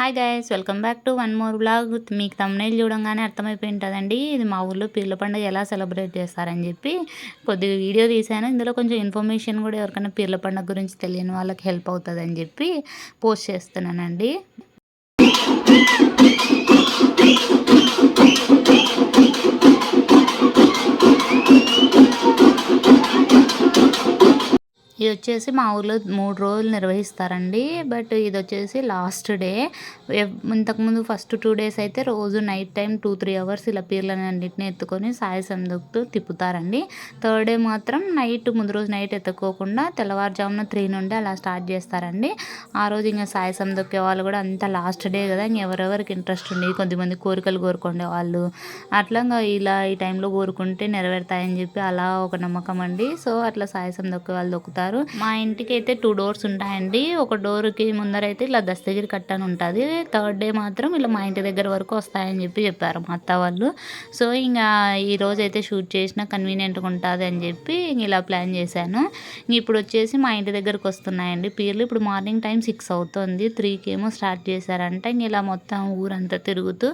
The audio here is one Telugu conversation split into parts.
Hi guys welcome back to one more blog మీకు తమ్నైల్ చూడంగానే అర్థమైపోయి ఉంటుందండి ఇది మా ఊర్లో పీర్ల పండుగ ఎలా సెలబ్రేట్ చేస్తారని చెప్పి కొద్దిగా వీడియో తీశాను. ఇందులో కొంచెం ఇన్ఫర్మేషన్ కూడా ఎవరికైనా పీర్ల పండుగ గురించి తెలియని వాళ్ళకి హెల్ప్ అవుతుందని చెప్పి పోస్ట్ చేస్తున్నానండి. ఇది వచ్చేసి మా ఊర్లో మూడు రోజులు నిర్వహిస్తారండి. బట్ ఇది వచ్చేసి లాస్ట్ డే. ఇంతకుముందు ఫస్ట్ టూ డేస్ అయితే రోజు night time two three hours ఇలా పీర్లని అన్నింటిని ఎత్తుకొని సాయి సందుకుతూ తిప్పుతారండి. థర్డ్ డే మాత్రం నైట్ ముందు రోజు నైట్ ఎత్తుకోకుండా తెల్లవారుజామున త్రీ నుండి అలా స్టార్ట్ చేస్తారండి. ఆ రోజు ఇంకా సాయి సందొక్కే వాళ్ళు కూడా అంత లాస్ట్ డే కదా ఎవరెవరికి ఇంట్రెస్ట్ ఉండి కొద్దిమంది కోరికలు కోరుకునే వాళ్ళు. అట్లా ఇలా ఈ టైంలో కోరుకుంటే నెరవేరుతాయని చెప్పి అలా ఒక నమ్మకం అండి. సో అట్లా సాయి సందొక్కే వాళ్ళు దొక్కుతారు. ఉంటారు మా ఇంటికి అయితే టూ డోర్స్ ఉంటాయండి. ఒక డోర్కి ముందర అయితే ఇలా దస్తగిరి కట్టని ఉంటుంది. థర్డ్ డే మాత్రం ఇలా మా ఇంటి దగ్గర వరకు వస్తాయని చెప్పి చెప్పారు మా అత్త వాళ్ళు. సో ఇంకా ఈ అయితే షూట్ చేసిన కన్వీనియంట్గా ఉంటుంది అని చెప్పి ఇలా ప్లాన్ చేశాను. ఇప్పుడు వచ్చేసి మా ఇంటి దగ్గరకు వస్తున్నాయండి పీర్లు. ఇప్పుడు మార్నింగ్ టైం సిక్స్ అవుతుంది. త్రీకి ఏమో స్టార్ట్ చేశారంట. ఇంక ఇలా మొత్తం ఊరంతా తిరుగుతూ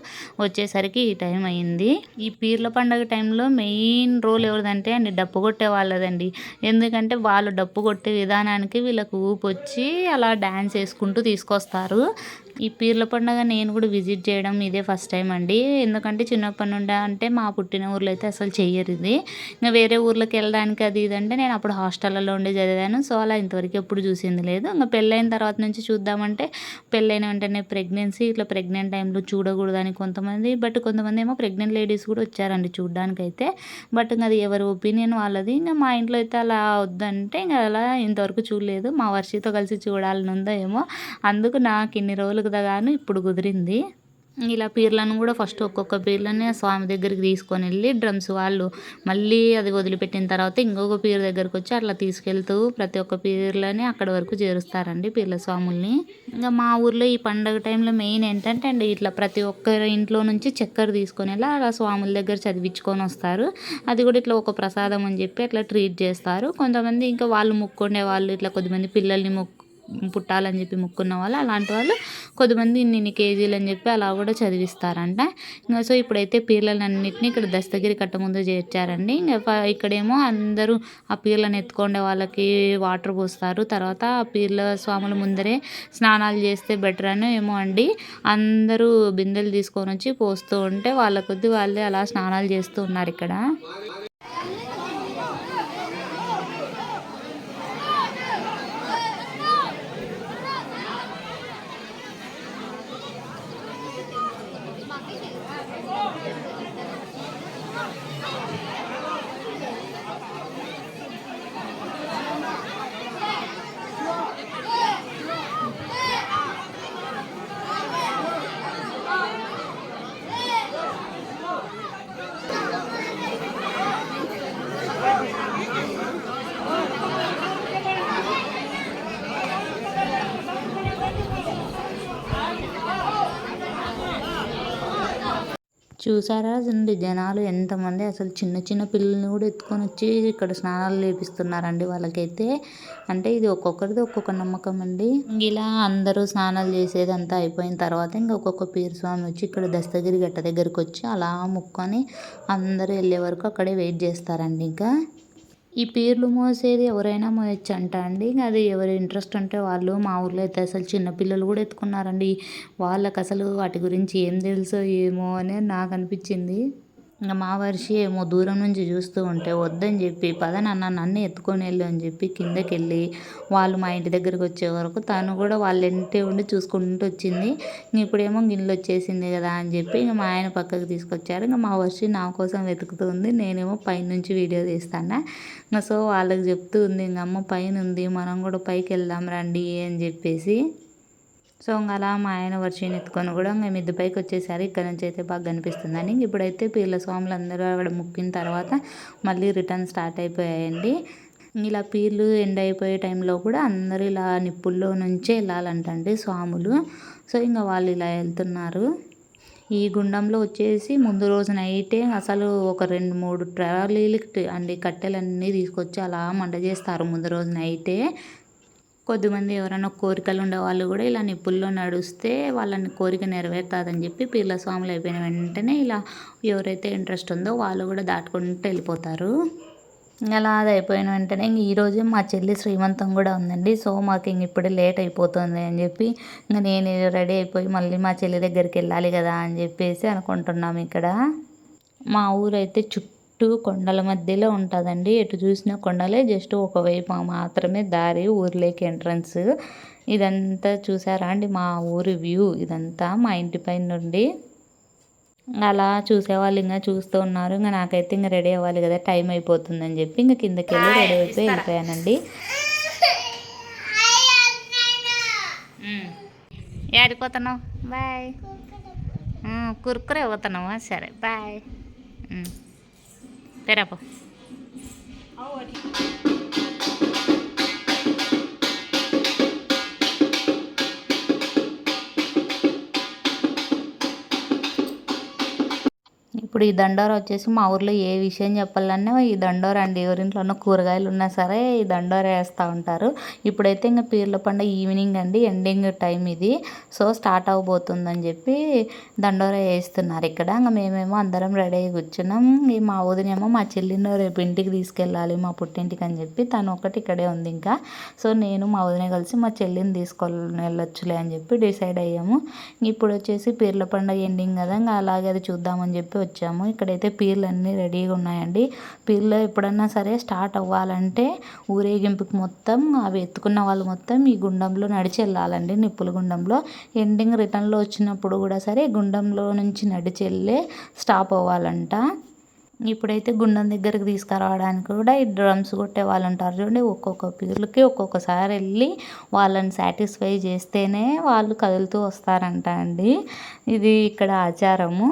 వచ్చేసరికి ఈ టైం అయింది. ఈ పీర్ల పండుగ టైంలో మెయిన్ రోల్ ఎవరిదంటే అండి డప్పు కొట్టే వాళ్ళదండి. ఎందుకంటే వాళ్ళు డప్పు కొట్టే విధానానికి వీళ్ళకు ఊపు వచ్చి అలా డ్యాన్స్ వేసుకుంటూ తీసుకొస్తారు. ఈ పీర్ల పండుగ నేను కూడా విజిట్ చేయడం ఇదే ఫస్ట్ టైం అండి. ఎందుకంటే చిన్నప్పటి నుండి అంటే మా పుట్టిన ఊర్లో అయితే అసలు చేయరు ఇది. ఇంకా వేరే ఊర్లోకి వెళ్ళడానికి అది ఇది అంటే నేను అప్పుడు హాస్టల్లో ఉండి చదివాను. సో అలా ఇంతవరకు ఎప్పుడు చూసింది లేదు. ఇంకా పెళ్ళైన తర్వాత నుంచి చూద్దామంటే పెళ్ళైన వెంటనే ప్రెగ్నెన్సీ ఇట్లా ప్రెగ్నెంట్ టైంలో చూడకూడదని కొంతమంది బట్ కొంతమంది ఏమో ప్రెగ్నెంట్ లేడీస్ కూడా వచ్చారండి చూడడానికి అయితే బట్ ఇంకా అది ఎవరి ఒపీనియన్ వాళ్ళది. ఇంకా మా ఇంట్లో అయితే అలా వద్దంటే ఇంకా అలా ఇంతవరకు చూడలేదు. మా వర్షితో కలిసి చూడాలని ఉందో ఏమో. అందుకు నాకు ఇన్ని రోజులు గాను ఇప్పుడు కుదిరింది. ఇలా పీర్లను కూడా ఫస్ట్ ఒక్కొక్క పీర్లని స్వామి దగ్గరికి తీసుకొని వెళ్ళి డ్రమ్స్ వాళ్ళు మళ్ళీ అది వదిలిపెట్టిన తర్వాత ఇంకొక పీర్ దగ్గరకు వచ్చి అట్లా తీసుకెళ్తూ ప్రతి ఒక్క పీర్లని అక్కడ వరకు చేరుస్తారండి పీర్ల స్వాముల్ని. ఇంకా మా ఊర్లో ఈ పండగ టైంలో మెయిన్ ఏంటంటే అండి ఇట్లా ప్రతి ఒక్కరి ఇంట్లో నుంచి చక్కెర తీసుకొని వెళ్ళి అలా స్వాముల దగ్గర చదివించుకొని వస్తారు. అది కూడా ఇట్లా ఒక ప్రసాదం అని చెప్పి అట్లా ట్రీట్ చేస్తారు. కొంతమంది ఇంకా వాళ్ళు మొక్కుకునే వాళ్ళు ఇట్లా కొద్దిమంది పిల్లల్ని మొక్కు పుట్టాలని చెప్పి మొక్కున్న వాళ్ళు అలాంటి వాళ్ళు కొద్దిమంది ఇన్ని కేజీలు అని చెప్పి అలా కూడా చదివిస్తారంట. ఇంకా సో ఇప్పుడైతే పీర్లన్నింటినీ ఇక్కడ దస్తగిరి కట్ట ముందు చేర్చారండి. ఇంకా ఇక్కడేమో అందరూ ఆ పీర్లను ఎత్తుకోండే వాళ్ళకి వాటర్ పోస్తారు. తర్వాత ఆ పీర్ల స్వాముల ముందరే స్నానాలు చేస్తే బెటర్ అని ఏమో అండి. అందరూ బిందెలు తీసుకొని వచ్చి పోస్తూ ఉంటే వాళ్ళ కొద్ది వాళ్ళే అలా స్నానాలు చేస్తూ ఉన్నారు ఇక్కడ. చూసారా అండి జనాలు ఎంతమంది అసలు చిన్న చిన్న పిల్లల్ని కూడా ఎత్తుకొని వచ్చి ఇక్కడ స్నానాలు చేపిస్తున్నారండి వాళ్ళకైతే. అంటే ఇది ఒక్కొక్కరిది ఒక్కొక్క నమ్మకం అండి. ఇలా అందరూ స్నానాలు చేసేదంతా అయిపోయిన తర్వాత ఇంకా ఒక్కొక్క పీరు స్వామి వచ్చి ఇక్కడ దస్తగిరి గట్ట దగ్గరికి వచ్చి అలా ముక్కొని అందరూ వెళ్ళే వరకు అక్కడే వెయిట్ చేస్తారండి ఇంకా. ఈ పీర్లు మోసేది ఎవరైనా మోయచ్చు అంట అండి అది ఎవరి ఇంట్రెస్ట్ ఉంటే వాళ్ళు మా ఊర్లో అయితే అసలు చిన్నపిల్లలు కూడా ఎత్తుకున్నారండి. వాళ్ళకి అసలు వాటి గురించి ఏం తెలుసో ఏమో అని నాకు అనిపించింది. ఇంకా మా వర్షి ఏమో దూరం నుంచి చూస్తూ ఉంటే వద్దని చెప్పి పద నాన్న నన్ను ఎత్తుకొని వెళ్ళు అని చెప్పి కిందకి వెళ్ళి వాళ్ళు మా ఇంటి దగ్గరికి వచ్చే వరకు తను కూడా వాళ్ళ ఇంటి ఉండి చూసుకుంటూ వచ్చింది. ఇప్పుడేమో గిన్నెలు వచ్చేసింది కదా అని చెప్పి ఇంకా మా ఆయన పక్కకు తీసుకొచ్చారు. ఇంకా మా వర్షి నా కోసం వెతుకుతుంది నేనేమో పైనుంచి వీడియో తీస్తాను? ఇంకా సో వాళ్ళకి చెప్తూ ఉంది ఇంక అమ్మ పైన ఉంది మనం కూడా పైకి వెళ్దాం రండి అని చెప్పేసి సో ఇంకా అలా మా ఆయన వర్షం ఎత్తుకొని కూడా ఇంకా మిద్ది పైకి వచ్చేసరి. ఇక్కడ నుంచి అయితే బాగా కనిపిస్తుందని ఇప్పుడైతే పీర్ల స్వాములు అందరూ అక్కడ ముక్కిన తర్వాత మళ్ళీ రిటర్న్ స్టార్ట్ అయిపోయాయండి. ఇలా పీర్లు ఎండ్ అయిపోయే టైంలో కూడా అందరూ ఇలా నిప్పుల్లో నుంచే వెళ్ళాలంటండి స్వాములు. సో ఇంకా వాళ్ళు ఇలా వెళ్తున్నారు. ఈ గుండంలో వచ్చేసి ముందు రోజు నైటే అసలు ఒక రెండు మూడు ట్రాలీలు అండి కట్టెలన్నీ తీసుకొచ్చి అలా మంట చేస్తారు. ముందు రోజు నైటే కొద్దిమంది ఎవరైనా కోరికలు ఉండేవాళ్ళు కూడా ఇలా నిప్పుల్లో నడుస్తే వాళ్ళని కోరిక నెరవేరుతుందని చెప్పి పీర్ల స్వాములు అయిపోయిన వెంటనే ఇలా ఎవరైతే ఇంట్రెస్ట్ ఉందో వాళ్ళు కూడా దాటుకుంటూ వెళ్ళిపోతారు. అలా అది అయిపోయిన వెంటనే ఇంక ఈరోజే మా చెల్లి శ్రీమంతం కూడా ఉందండి. సో మాకు ఇంక ఇప్పుడే లేట్ అయిపోతుంది అని చెప్పి ఇంక నేను రెడీ అయిపోయి మళ్ళీ మా చెల్లి దగ్గరికి వెళ్ళాలి కదా అని చెప్పేసి అనుకుంటున్నాం ఇక్కడ. మా ఊరైతే చుట్టూ కొండల మధ్యలో ఉంటుందండి. ఎటు చూసినా కొండలే. జస్ట్ ఒకవైపు మాత్రమే దారి ఊర్లోకి ఎంట్రన్స్. ఇదంతా చూసారా అండి? మా ఊరి వ్యూ. ఇదంతా మా ఇంటి పైన నుండి. అలా చూసేవాళ్ళు ఇంకా చూస్తూ ఉన్నారు. ఇంకా నాకైతే ఇంకా రెడీ అవ్వాలి కదా. టైం అయిపోతుందని చెప్పి ఇంకా కిందకి వెళ్ళి రెడీ అయిపోయి వెళ్ళిపోయానండి. ఏడిపోతున్నావు బాయ్. కురుకురే పోతున్నావా? సరే బాయ్. తెరాపో ఇప్పుడు ఈ దండోర వచ్చేసి మా ఊర్లో ఏ విషయం చెప్పాలన్నా ఈ దండోర అండి. ఎవరింట్లో ఉన్న కూరగాయలు ఉన్నా సరే ఈ దండోర వేస్తూ ఉంటారు. ఇప్పుడైతే ఇంకా పీర్ల పండుగ ఈవినింగ్ అండి ఎండింగ్ టైం ఇది. సో స్టార్ట్ అవబోతుందని చెప్పి దండోర వేస్తున్నారు ఇక్కడ. ఇంకా మేమేమో అందరం రెడీ అయ్యి కూర్చున్నాం. ఈ మా ఊదినేమో మా చెల్లిని రేపు ఇంటికి తీసుకెళ్ళాలి మా పుట్టింటికి అని చెప్పి తను ఒకటి ఇక్కడే ఉంది ఇంకా. సో నేను మా వదిన కలిసి మా చెల్లిని తీసుకొని వెళ్ళొచ్చులే అని చెప్పి డిసైడ్ అయ్యాము. ఇప్పుడు వచ్చేసి పీర్ల పండుగ ఎండింగ్ కదా ఇంకా అలాగే అది చూద్దామని చెప్పి వచ్చాము. ఇక్కడైతే పీర్లు అన్నీ రెడీగా ఉన్నాయండి. పీర్లు ఎప్పుడన్నా సరే స్టార్ట్ అవ్వాలంటే ఊరేగింపుకి మొత్తం అవి ఎత్తుకున్న వాళ్ళు మొత్తం ఈ గుండంలో నడిచి వెళ్ళాలండి. నిప్పుల గుండంలో. ఎండింగ్ రిటర్న్లో వచ్చినప్పుడు కూడా సరే గుండంలో నుంచి నడిచి వెళ్ళే స్టాప్ అవ్వాలంట. ఇప్పుడైతే గుండం దగ్గరికి తీసుకురావడానికి కూడా ఈ డ్రమ్స్ కొట్టే వాళ్ళు ఉంటారు చూడండి. ఒక్కొక్క పీర్లకి ఒక్కొక్కసారి వెళ్ళి వాళ్ళని సాటిస్ఫై చేస్తేనే వాళ్ళు కదులుతూ వస్తారంట అండి. ఇది ఇక్కడ ఆచారము.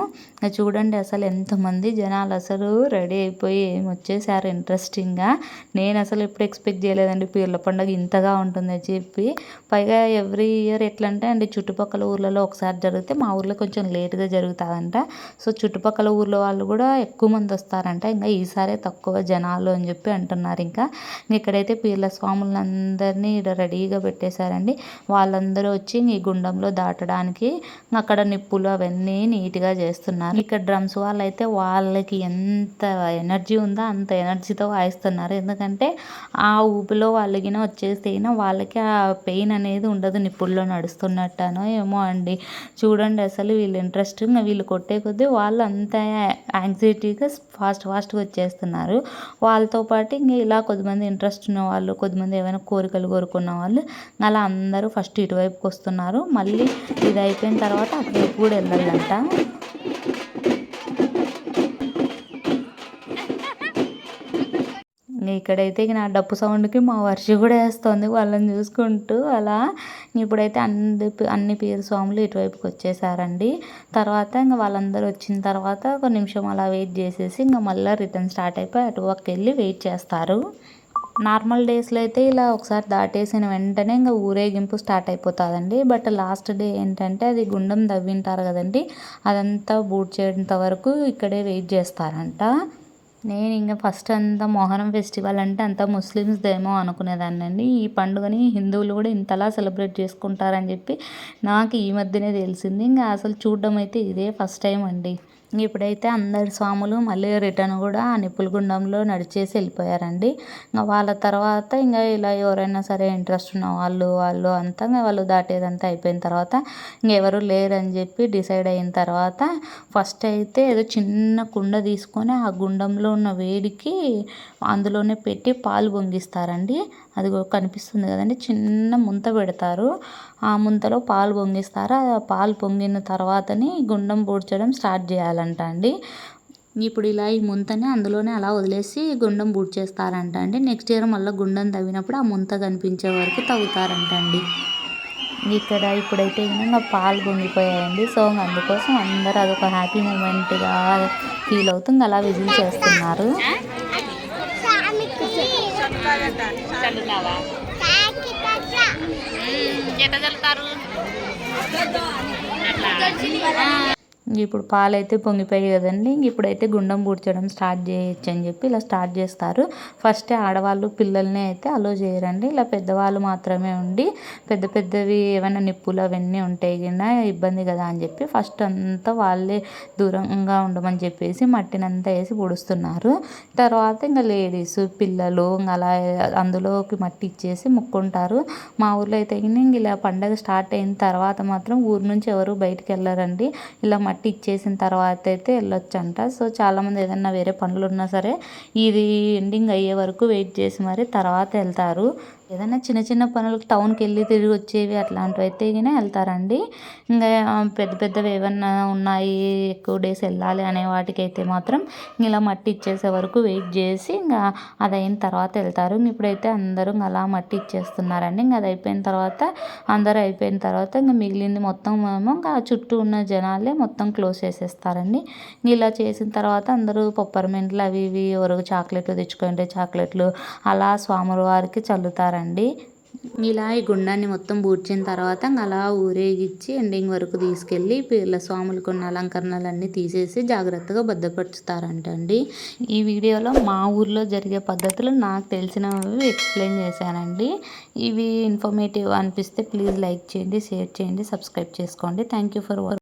చూడండి అసలు ఎంతమంది జనాలు అసలు రెడీ అయిపోయి ఏమి వచ్చేసారు ఇంట్రెస్టింగ్గా. నేను అసలు ఎప్పుడు ఎక్స్పెక్ట్ చేయలేదండి పీర్ల పండుగ ఇంతగా ఉంటుందని చెప్పి. పైగా ఎవ్రీ ఇయర్ ఎట్లా అంటే అండి చుట్టుపక్కల ఊర్లలో ఒకసారి జరిగితే మా ఊర్లో కొంచెం లేట్గా జరుగుతుందంట. సో చుట్టుపక్కల ఊర్లో వాళ్ళు కూడా ఎక్కువ మంది వస్తారంట. ఇంకా ఈసారే తక్కువ జనాలు అని చెప్పి అంటున్నారు ఇంకా. ఇక్కడైతే పీర్ల స్వాములందరినీ రెడీగా పెట్టేశారండి. వాళ్ళందరూ వచ్చి ఈ గుండంలో దాటడానికి అక్కడ నిప్పులు అవన్నీ నీట్గా చేస్తున్నారు. ఇక్కడ డ్రమ్స్ వాళ్ళు అయితే వాళ్ళకి ఎంత ఎనర్జీ ఉందో అంత ఎనర్జీతో వాయిస్తున్నారు. ఎందుకంటే ఆ ఊపిలో వాళ్ళకి వచ్చేస్తే వాళ్ళకి ఆ పెయిన్ అనేది ఉండదు నిప్పుల్లో నడుస్తున్నట్టనో ఏమో అండి. చూడండి అసలు వీళ్ళు ఇంట్రెస్ట్ వీళ్ళు కొట్టే కొద్దీ వాళ్ళు అంత యాంగ్జైటీగా ఫాస్ట్ ఫాస్ట్గా వచ్చేస్తున్నారు. వాళ్ళతో పాటు ఇంకా ఇలా కొద్దిమంది ఇంట్రెస్ట్ ఉన్న వాళ్ళు కొద్దిమంది ఏమైనా కోరికలు కోరుకున్న వాళ్ళు అలా అందరూ ఫస్ట్ ఇటువైపుకి వస్తున్నారు. మళ్ళీ ఇది అయిపోయిన తర్వాత అటువైపు కూడా వెళ్ళాలంట. ఇక్కడైతే నా డప్పు సౌండ్కి మా వర్ష కూడా వేస్తుంది వాళ్ళని చూసుకుంటూ అలా. ఇప్పుడైతే అన్ని అన్ని పీరు స్వాములు ఇటువైపుకి వచ్చేసారండి. తర్వాత ఇంకా వాళ్ళందరూ వచ్చిన తర్వాత ఒక నిమిషం అలా వెయిట్ చేసేసి ఇంకా మళ్ళీ రిటర్న్ స్టార్ట్ అయిపోయి అటువైపుకి వెళ్ళి వెయిట్ చేస్తారు. నార్మల్ డేస్లో అయితే ఇలా ఒకసారి దాటేసిన వెంటనే ఇంకా ఊరేగింపు స్టార్ట్ అయిపోతుందండి. బట్ లాస్ట్ డే ఏంటంటే అది గుండం దవ్వింటారు కదండి అదంతా బూట్ చేయంత వరకు ఇక్కడే వెయిట్ చేస్తారంట. నేను ఇంకా ఫస్ట్ అంతా మొహరం ఫెస్టివల్ అంటే అంతా ముస్లిమ్స్దేమో అనుకునేదాన్ని అండి ఈ పండుగని హిందువులు కూడా ఇంతలా సెలబ్రేట్ చేసుకుంటారని చెప్పి నాకు ఈ మధ్యనే తెలిసింది. ఇంకా అసలు చూడడం అయితే ఇదే ఫస్ట్ టైం అండి. ఇప్పుడైతే అందరి స్వాములు మళ్ళీ రిటర్న్ కూడా ఆ నిప్పుల గుండంలో నడిచేసి వెళ్ళిపోయారండి. ఇంకా వాళ్ళ తర్వాత ఇంకా ఇలా ఎవరైనా సరే ఇంట్రెస్ట్ ఉన్న వాళ్ళు వాళ్ళు అంతా వాళ్ళు దాటేదంతా అయిపోయిన తర్వాత ఇంకెవరు లేరని చెప్పి డిసైడ్ అయిన తర్వాత ఫస్ట్ అయితే ఏదో చిన్న కుండ తీసుకొని ఆ గుండంలో ఉన్న వేడికి అందులోనే పెట్టి పాలు పొంగిస్తారండి. అది కనిపిస్తుంది కదండి చిన్న ముంత పెడతారు. ఆ ముంతలో పాలు పొంగిస్తారు. ఆ పాలు పొంగిన తర్వాతని గుండం పూడ్చడం స్టార్ట్ చేయాలండి. చేయాలంట అండి. ఇప్పుడు ఇలా ఈ ముంతని అందులోనే అలా వదిలేసి గుండం చేస్తారంట అండి. నెక్స్ట్ ఇయర్ మళ్ళీ గుండం తవ్వినప్పుడు ఆ ముంత కనిపించే వరకు తవ్వుతారంట అండి. ఇక్కడ ఇప్పుడైతే ఇంకా పాలు పొంగిపోయాయండి సో అందుకోసం అందరూ అదొక హ్యాపీ మూమెంట్గా ఫీల్ అవుతుంది అలా విజిల్ చేస్తున్నారు. ఎట్లా ఇప్పుడు పాలైతే పొంగిపోయాయి కదండి. ఇప్పుడైతే గుండం పూడ్చడం స్టార్ట్ చేయొచ్చు అని చెప్పి ఇలా స్టార్ట్ చేస్తారు. ఫస్ట్ ఆడవాళ్ళు పిల్లల్ని అయితే అలో చేయరండి. ఇలా పెద్దవాళ్ళు మాత్రమే ఉండి పెద్ద పెద్దవి ఏమైనా నిప్పులు అవన్నీ ఉంటాయి కదా ఇబ్బంది కదా అని చెప్పి ఫస్ట్ అంతా వాళ్ళే దూరంగా ఉండమని చెప్పేసి మట్టినంతా వేసి పొడుస్తున్నారు. తర్వాత ఇంకా లేడీస్ పిల్లలు ఇంకా అలా అందులోకి మట్టి ఇచ్చేసి ముక్కుంటారు. మా ఊర్లో అయితే ఇలా పండగ స్టార్ట్ అయిన తర్వాత మాత్రం ఊరు నుంచి ఎవరు బయటికి వెళ్ళారండి. ఇలా మట్టి ఇచ్చేసిన తర్వాత అయితే వెళ్ళొచ్చంట. సో చాలామంది ఏదన్నా వేరే పనులు ఉన్నా సరే ఇది ఎండింగ్ అయ్యే వరకు వెయిట్ చేసి మరి తర్వాత వెళ్తారు. ఏదైనా చిన్న చిన్న పనులకు టౌన్కి వెళ్ళి తిరిగి వచ్చేవి అట్లాంటివి అయితే గిన వెళ్తారండి ఇంకా పెద్ద పెద్దవి ఏమన్నా ఉన్నాయి ఎక్కువ డేస్ వెళ్ళాలి అనే వాటికైతే మాత్రం ఇలా మట్టి ఇచ్చేసే వరకు వెయిట్ చేసి ఇంకా అది అయిన తర్వాత వెళ్తారు ఇప్పుడైతే అందరూ అలా మట్టి ఇచ్చేస్తున్నారండి. ఇంకా అది అయిపోయిన తర్వాత అందరూ అయిపోయిన తర్వాత ఇంకా మిగిలింది మొత్తం ఏమో ఇంకా చుట్టూ ఉన్న జనాలే మొత్తం క్లోజ్ చేసేస్తారండి. ఇలా చేసిన తర్వాత అందరూ పప్పర్మెంట్లు అవి ఇవి ఎవరు చాక్లెట్లు తెచ్చుకుంటే చాక్లెట్లు అలా స్వాముల వారికి చల్లుతారండి. అండి. ఇలా ఈ గుండాన్ని మొత్తం పూడ్చిన తర్వాత అలా ఊరేగిచ్చి ఎండింగ్ వరకు తీసుకెళ్ళి పీర్ల స్వాములకు ఉన్న అలంకరణలన్నీ తీసేసి జాగ్రత్తగా భద్రపరుచుతారంటండి ఈ వీడియోలో మా ఊర్లో జరిగే పద్ధతులు నాకు తెలిసినవి ఎక్స్ప్లెయిన్ చేశానండి. ఇవి ఇన్ఫర్మేటివ్ అనిపిస్తే ప్లీజ్ లైక్ చేయండి షేర్ చేయండి సబ్స్క్రైబ్ చేసుకోండి. Thank you for